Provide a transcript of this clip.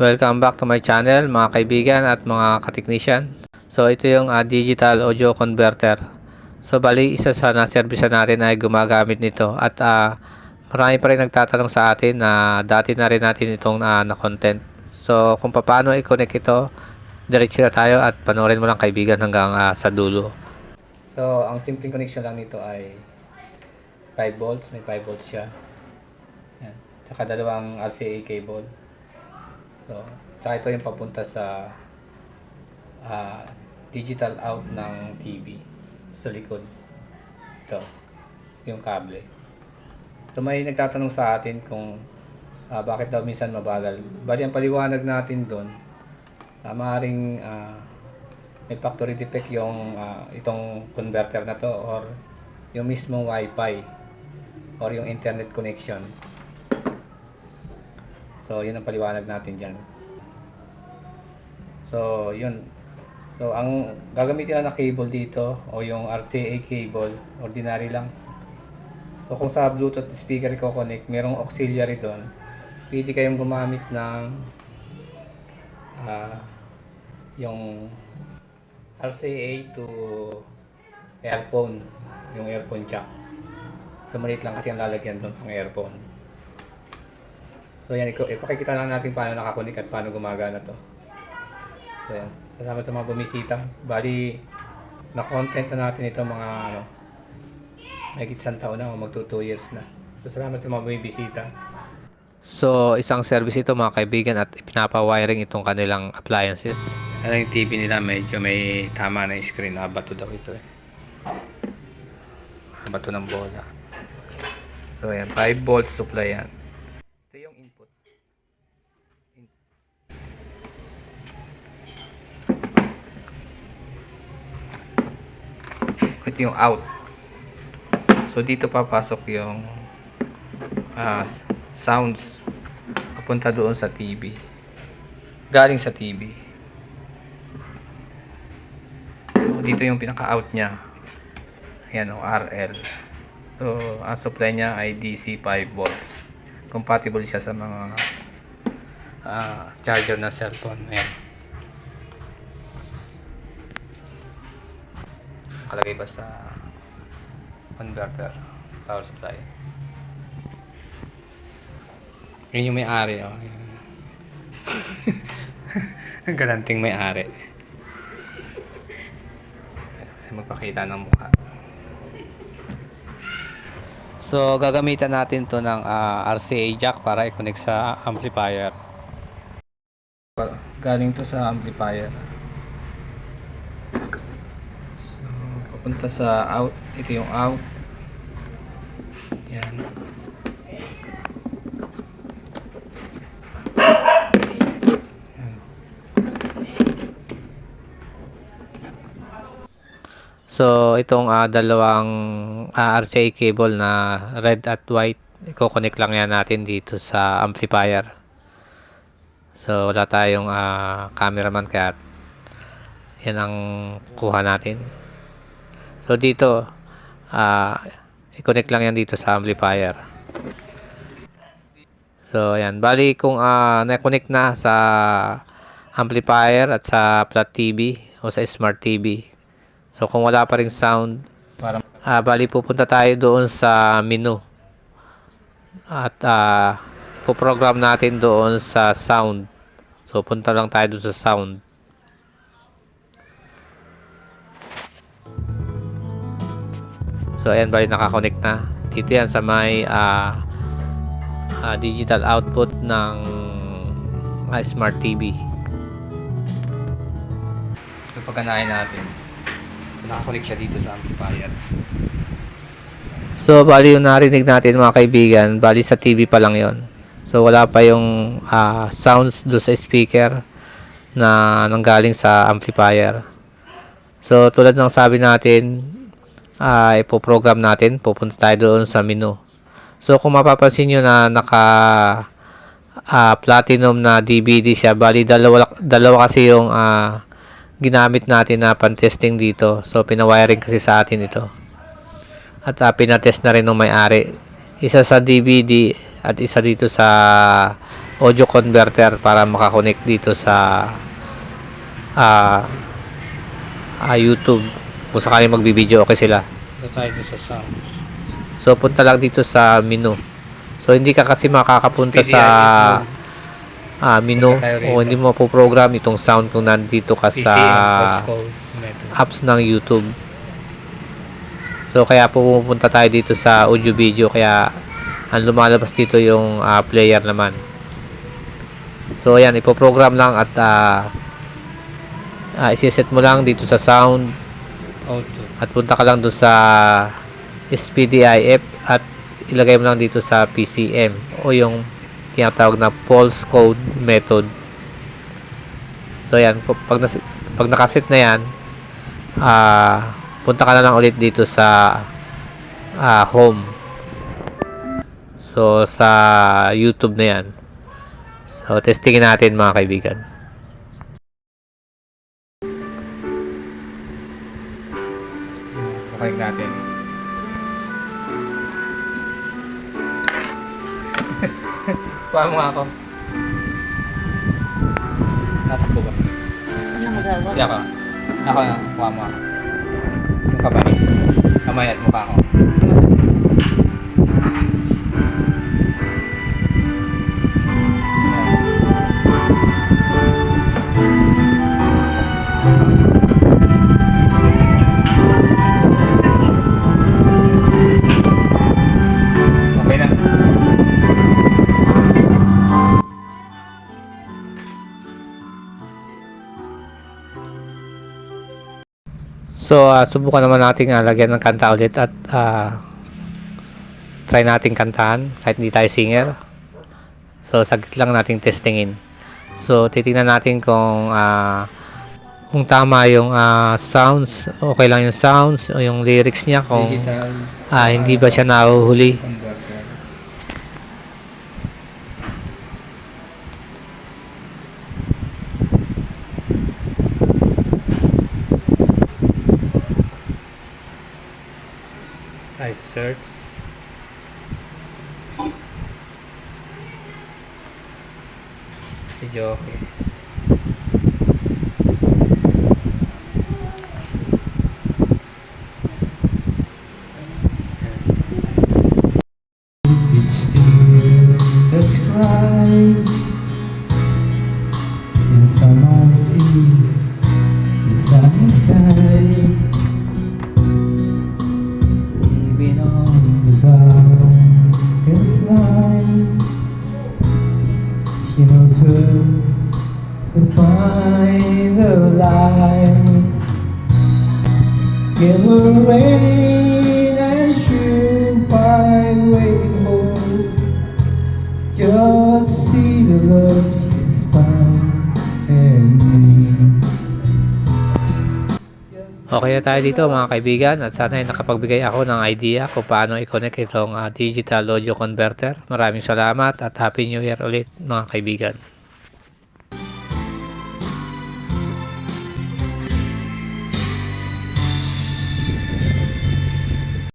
Welcome back to my channel mga kaibigan at mga kateknisyan. So ito yung ah, digital audio converter. So bali isa sa na-service natin ay gumagamit nito at ah, marami pa rin nagtatanong sa atin na dati na rin natin itong ah, na content. So kung paano i-connect ito, diretso na tayo at panoorin mo lang kaibigan hanggang ah, sa dulo. So ang simpleng connection lang nito ay 5 volts, may 5 volts siya. Yan. Tsaka dalawang RCA cable. So, tsaka ito yung papunta sa ah, digital out ng TV sa likod. Ito, yung kable. So, may nagtatanong sa atin kung ah, bakit daw minsan mabagal. Bali, ang paliwanag natin doon, uh, maaaring ah, may factory defect yung ah, itong converter na to or yung mismong wifi or yung internet connection. So, yun ang paliwanag natin dyan. So, yun. So, ang gagamitin lang na cable dito o yung RCA cable, ordinary lang. So, kung sa Bluetooth speaker ko connect, merong auxiliary doon. Pwede kayong gumamit ng ah, yung RCA to earphone, yung earphone jack. So, maliit lang kasi ang lalagyan doon pang earphone. So yan, ipakikita lang natin paano nakakunik at paano gumagana to. So yan, salamat sa mga bumisita. Bali, na-content na natin ito mga ano, may isang taon na o magto 2 years na. So salamat sa mga bumibisita. So isang service ito mga kaibigan at pinapa-wiring itong kanilang appliances. Ano yung TV nila medyo may tama na screen. Ah, bato daw ito eh. Ah, Bato ng bola. So yan, 5 volts supply yan. Ito yung out. So dito papasok yung s- sounds papunta doon sa TV. Galing sa TV. So, dito yung pinaka-out niya. Ayan o, RL. So, ang supply niya ay DC 5 volts. Compatible siya sa mga ah, charger na cellphone. Ayan. Nakalagay ba sa converter power supply? Yun yung may-ari. Oh. Ang galanting may-ari. Magpakita ng mukha. So, gagamitan natin to ng ah, RCA jack para i-connect sa amplifier. Galing to sa amplifier. So, papunta sa out. Ito yung out. Yan. So, itong ah, dalawang ah, RCA cable na red at white, i-connect lang yan natin dito sa amplifier. So, wala tayong ah, cameraman kaya yan ang kuha natin. So, dito, ah, i-connect lang yan dito sa amplifier. So, yan. Bali, kung ah, na-connect na sa amplifier at sa flat TV o sa smart TV, So kung wala pa ring sound, ah, bali pupunta tayo doon sa menu. At ah, ipoprogram natin doon sa sound. So punta lang tayo doon sa sound. So ayan bali nakakonect na. Dito yan sa may ah, ah, digital output ng ah, smart TV. So pagkanain natin nakakulik siya dito sa amplifier. So, bali yung narinig natin mga kaibigan, bali sa TV pa lang yon. So, wala pa yung ah, sounds do sa speaker na nanggaling sa amplifier. So, tulad ng sabi natin, ah, ipoprogram natin, pupunta tayo doon sa menu. So, kung mapapansin nyo na naka ah, platinum na DVD siya, bali dalawa, dalawa kasi yung ah, ginamit natin na pan-testing dito. So, pinawiring kasi sa atin ito. At uh, pinatest na rin ng may-ari. Isa sa DVD at isa dito sa audio converter para makakonect dito sa ah ah, YouTube kung sakali magbibideo okay sila. Tayo dito sa sound. so punta lang dito sa menu so hindi ka kasi makakapunta sa ah, menu Punta o hindi mo po program itong sound kung nandito ka sa apps ng YouTube. So kaya po pupunta tayo dito sa audio video. Kaya ang lumalabas dito yung ah, player naman. So ayan, ipo-program lang at ah ah, isiset mo lang dito sa sound Auto. at punta ka lang doon sa SPDIF at ilagay mo lang dito sa PCM o yung tinatawag na pulse code method. So ayan, pag, nas- pag nakaset na yan, ah punta ka na lang ulit dito sa ah, home. So sa YouTube na yan. So testingin natin mga kaibigan. Okay natin. Kuha mo nga ako. Tatakbo ba? Ano magawa? Hindi ako. Ako na. Kuha mo ako. Mukha ba? Kamay at mukha ko. So, ah, subukan naman natin ah, lagyan ng kanta ulit at ah, try natin kantahan kahit hindi tayo singer. So, saglit lang nating testingin. So, titingnan natin kung ah, kung tama yung ah, sounds, okay lang yung sounds o yung lyrics niya kung ah, hindi ba siya nahuhuli. converter. Tayo sa search. Si Jockey. Give her rain way home. Just see the love she's me. Okay na tayo dito mga kaibigan at sana ay nakapagbigay ako ng idea kung paano i-connect itong ah, digital audio converter. Maraming salamat at Happy New Year ulit mga kaibigan.